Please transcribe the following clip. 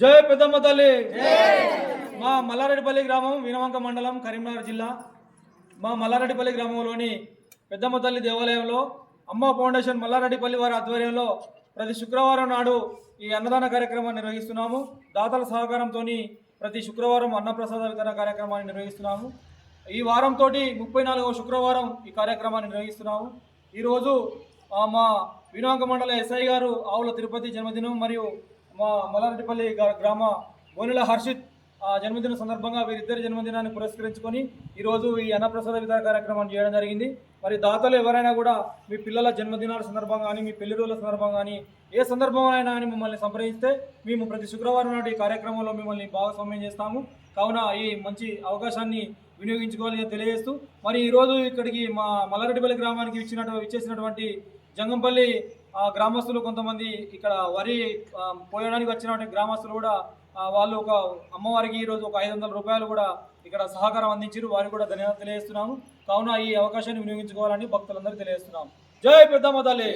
జై పెద్దమ్మ తల్లి. మా మల్లారెడ్డిపల్లి గ్రామం వీనవంక మండలం కరీంనగర్ జిల్లా. మా మల్లారెడ్డిపల్లి గ్రామంలోని పెద్దమ్మ తల్లి దేవాలయంలో అమ్మ ఫౌండేషన్ మల్లారెడ్డిపల్లి వారి ఆధ్వర్యంలో ప్రతి శుక్రవారం నాడు ఈ అన్నదాన కార్యక్రమాన్ని నిర్వహిస్తున్నాము. దాతల సహకారంతో ప్రతి శుక్రవారం అన్నప్రసాద వితరణ కార్యక్రమాన్ని నిర్వహిస్తున్నాము. ఈ వారంతో ముప్పై నాలుగవ శుక్రవారం ఈ కార్యక్రమాన్ని నిర్వహిస్తున్నాము. ఈరోజు మా వినోంక మండల ఎస్ఐ గారు ఆవుల తిరుపతి జన్మదినం మరియు మా మల్లారెడ్డిపల్లి గ్రామ బోనిల హర్షిత్ జన్మదిన సందర్భంగా వీరిద్దరి జన్మదినాన్ని పురస్కరించుకొని ఈరోజు ఈ అన్నప్రసాద వితరణ కార్యక్రమాన్ని చేయడం జరిగింది. మరి దాతలు ఎవరైనా కూడా మీ పిల్లల జన్మదినాల సందర్భంగా కానీ మీ పెళ్ళి రోజుల సందర్భంగా కానీ ఏ సందర్భంలో అని మమ్మల్ని సంప్రదిస్తే మేము ప్రతి శుక్రవారం నాటి కార్యక్రమంలో మిమ్మల్ని భాగస్వామ్యం చేస్తాము. కావున ఈ మంచి అవకాశాన్ని వినియోగించుకోవాలని తెలియజేస్తూ మరి ఈరోజు ఇక్కడికి మా మల్లారెడ్డిపల్లి గ్రామానికి ఇచ్చినటువంటి ఇచ్చేసినటువంటి జంగంపల్లి గ్రామస్తులు కొంతమంది ఇక్కడ వరి పోయడానికి వచ్చినటువంటి గ్రామస్తులు కూడా వాళ్ళు ఒక అమ్మవారికి ఈరోజు ఒక ఐదు వందల రూపాయలు కూడా ఇక్కడ సహకారం అందించారు. వారికి కూడా ధన్యవాదాలు తెలియజేస్తున్నాము. కావున ఈ అవకాశాన్ని వినియోగించుకోవాలని భక్తులందరూ తెలియజేస్తున్నాము. జై పెద్దమ్మ తల్లి!